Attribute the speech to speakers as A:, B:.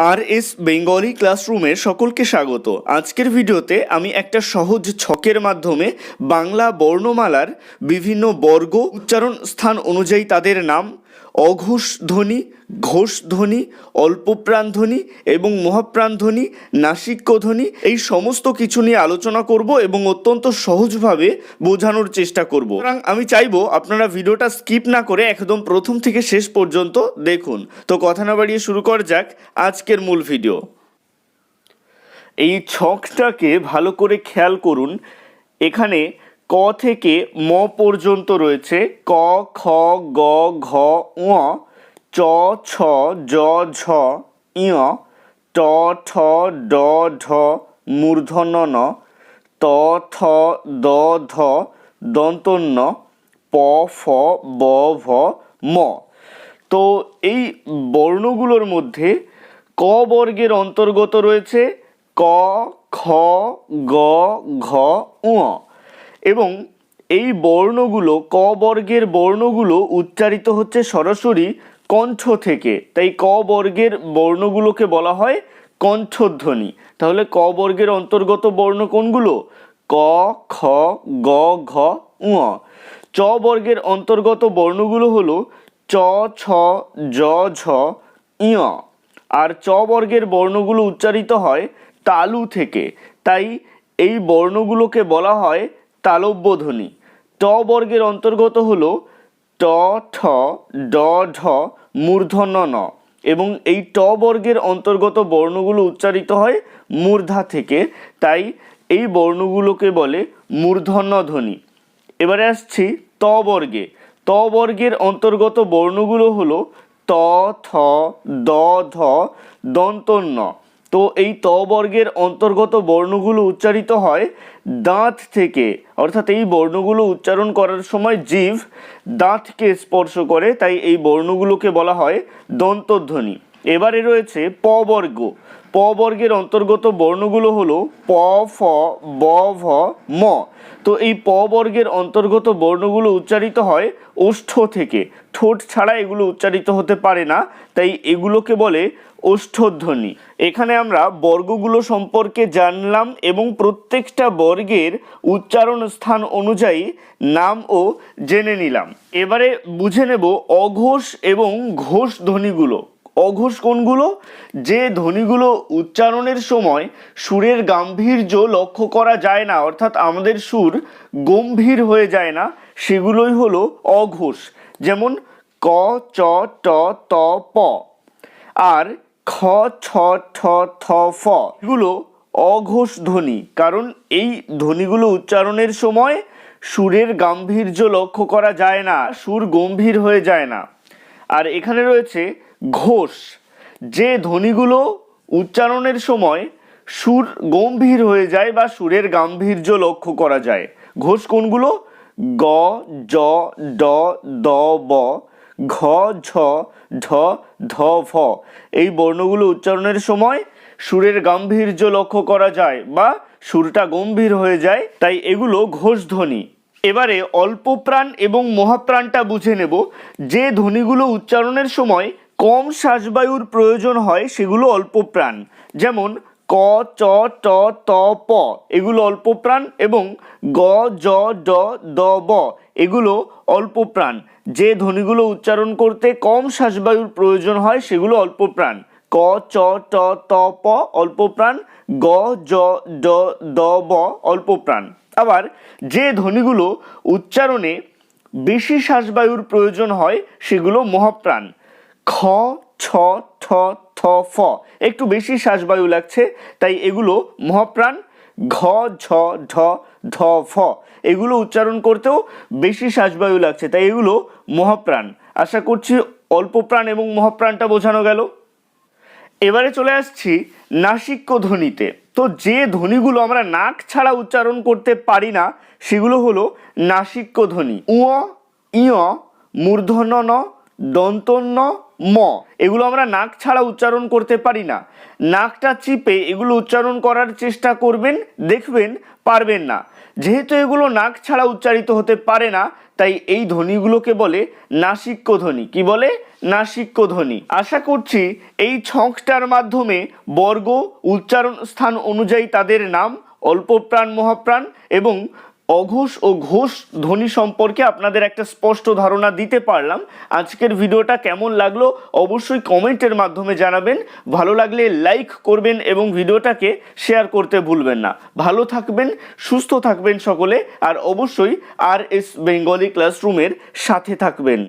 A: আর S Bengali ক্লাসরুমের সকলকে স্বাগত। আজকের ভিডিওতে আমি একটা সহজ ছকের মাধ্যমে বাংলা বর্ণমালার বিভিন্ন বর্গ উচ্চারণ স্থান অনুযায়ী তাদের নাম অঘোষ ধ্বনি, ঘোষ ধ্বনি অল্পপ্রাণ ধ্বনি এবং মহাপ্রাণ ধ্বনি, নাসিক্য ধ্বনি, এই সমস্ত কিছু নিয়ে আলোচনা করব এবং অত্যন্ত সহজভাবে বোঝানোর চেষ্টা করব। সুতরাং আমি চাইব আপনারা ভিডিওটা স্কিপ না করে একদম প্রথম থেকে শেষ পর্যন্ত দেখুন। তো কথা না বাড়িয়ে শুরু করা যাক আজকের মূল ভিডিও। এই ছকটাকে ভালো করে খেয়াল করুন। এখানে ক থেকে ম পর্যন্ত রয়েছে। ক, খ, গ, ঘ ঙ চ, ছ, জ, ঝ ট, ঠ, ড, ঢ, মূর্ধন্য, ন, ত, থ, দ, ধ, দন্তন্য, প, ফ, ব, ভ, ম। তো এই বর্ণগুলোর মধ্যে ক বর্গের অন্তর্গত রয়েছে। ক, খ, গ, ঘ ঙ এবং এই বর্ণগুলো, ক বর্গের বর্ণগুলো উচ্চারিত হচ্ছে সরাসরি কণ্ঠ থেকে। তাই ক বর্গের বর্ণগুলোকে বলা হয় কণ্ঠধ্বনি। তাহলে ক বর্গের অন্তর্গত বর্ণ কোনগুলো? ক, খ, গ, ঘ, ঙ। চ বর্গের অন্তর্গত বর্ণগুলো হলো চ, ছ, জ, ঝ আর চ বর্গের বর্ণগুলো উচ্চারিত হয় তালু থেকে। তাই এই বর্ণগুলোকে বলা হয় তালব্য ধ্বনি ট বর্গের অন্তর্গত হলো ট, ঠ, ড, ঢ মূর্ধন্য ন এবং এই ট বর্গের অন্তর্গত বর্ণগুলো উচ্চারিত হয় মূর্ধা থেকে। তাই এই বর্ণগুলোকে বলে মূর্ধন্য ধ্বনি এবারে আসছি ত বর্গে। ত বর্গের অন্তর্গত বর্ণগুলো হলো ত, থ, দ, ধ, দন্তন্য। তো এই ত বর্গের অন্তর্গত বর্ণগুলো উচ্চারিত হয় দাঁত থেকে। অর্থাৎ এই বর্ণগুলো উচ্চারণ করার সময় জীব দাঁতকে স্পর্শ করে, তাই এই বর্ণগুলোকে বলা হয় দন্তধ্বনি। এবারে রয়েছে প বর্গ। প বর্গের অন্তর্গত বর্ণগুলো হলো প, ফ, ব, ভ, ম। তো এই প বর্গের অন্তর্গত বর্ণগুলো উচ্চারিত হয় ওষ্ঠ থেকে। ঠোঁট ছাড়া এগুলো উচ্চারিত হতে পারে না, তাই এগুলোকে বলে ওষ্ঠধ্বনি। এখানে আমরা বর্গগুলো সম্পর্কে জানলাম এবং প্রত্যেকটা বর্গের উচ্চারণ স্থান অনুযায়ী নামও জেনে নিলাম। এবারে বুঝে নেব অঘোষ এবং ঘোষ ধ্বনিগুলো। অঘোষ কোনগুলো যে ধ্বনিগুলো উচ্চারণের সময় সুরের গাম্ভীর্য লক্ষ্য করা যায় না, অর্থাৎ আমাদের সুর গম্ভীর হয়ে যায় না, সেগুলোই হলো অঘোষ। যেমন ক, চ, ট, ত, প। আর খ ছ ঠ থ ফ এগুলো অঘোষ ধ্বনি, কারণ এই ধ্বনিগুলো উচ্চারণের সময় সুরের গাম্ভীর্য লক্ষ্য করা যায় না, সুর গম্ভীর হয়ে যায় না। আর এখানে রয়েছে ঘোষ। যে ধ্বনিগুলো উচ্চারণের সময় সুর গম্ভীর হয়ে যায় বা সুরের গাম্ভীর্য লক্ষ্য করা যায়। ঘোষ কোনগুলো? গ, জ, ড, দ, ব, ঘ, ঝ, ঢ, ধ, ফ। এই বর্ণগুলো উচ্চারণের সময় সুরের গাম্ভীর্য লক্ষ্য করা যায় বা সুরটা গম্ভীর হয়ে যায়, তাই এগুলো ঘোষ ধ্বনি। এবারে অল্প প্রাণ এবং মহাপ্রাণটা বুঝে নেব। যে ধ্বনিগুলো উচ্চারণের সময় কম শ্বাসবায়ুর প্রয়োজন হয় সেগুলো অল্প প্রাণ। যেমন, ক, চ, ট, ত, প, এগুলো অল্প প্রাণ এবং গ, জ, ড, দ, ব, এগুলো অল্প প্রাণ। যে ধ্বনিগুলো উচ্চারণ করতে কম শ্বাসবায়ুর প্রয়োজন হয় সেগুলো অল্প প্রাণ। ক, চ, ট, ত, প, অল্প প্রাণ। গ, জ, ড, দ, ব, অল্প প্রাণ। আবার, যে ধ্বনিগুলো উচ্চারণে বেশি শ্বাসবায়ুর প্রয়োজন হয় সেগুলো মহাপ্রাণ। খ ছ ঠ থ ফ। একটু বেশি শ্বাসবায়ু লাগছে, তাই এগুলো মহাপ্রাণ, ঘ, ঝ, ঢ, ধ, ফ। এগুলো উচ্চারণ করতেও বেশি শ্বাসবায়ু লাগছে, তাই এগুলো মহাপ্রাণ। আশা করছি অল্প প্রাণ এবং মহাপ্রাণটা বোঝানো গেল। এবারে চলে আসছি নাসিক্য ধ্বনিতে তো যে ধ্বনিগুলো আমরা নাক ছাড়া উচ্চারণ করতে পারি না, সেগুলো হলো নাসিক্য ধ্বনি উঁ ইয় মূর্ধন্য ন, দন্তন্য ম, এগুলো আমরা নাক ছাড়া উচ্চারণ করতে পারি না। নাকটা চিপে এগুলো উচ্চারণ করার চেষ্টা করবেন, দেখবেন পারবেন না। যেহেতু এগুলো নাক ছাড়া উচ্চারিত হতে পারে না, তাই এই ধ্বনিগুলোকে বলে নাসিক্য ধ্বনি কি বলে? নাসিক্য ধ্বনি আশা করছি এই ছকটার মাধ্যমে বর্গ, উচ্চারণ স্থান অনুযায়ী তাদের নাম, অল্পপ্রাণ, মহাপ্রাণ এবং অঘোষ ও ঘোষ ধ্বনি সম্পর্কে আপনাদের একটা স্পষ্ট ধারণা দিতে পারলাম। আজকের ভিডিওটা কেমন লাগল অবশ্যই কমেন্টের মাধ্যমে জানাবেন। ভালো লাগলে লাইক করবেন এবং ভিডিওটাকে শেয়ার করতে ভুলবেন না। ভালো থাকবেন, সুস্থ থাকবেন সকলে, আর অবশ্যই আর এস বেঙ্গলি ক্লাসরুমের সাথে থাকবেন।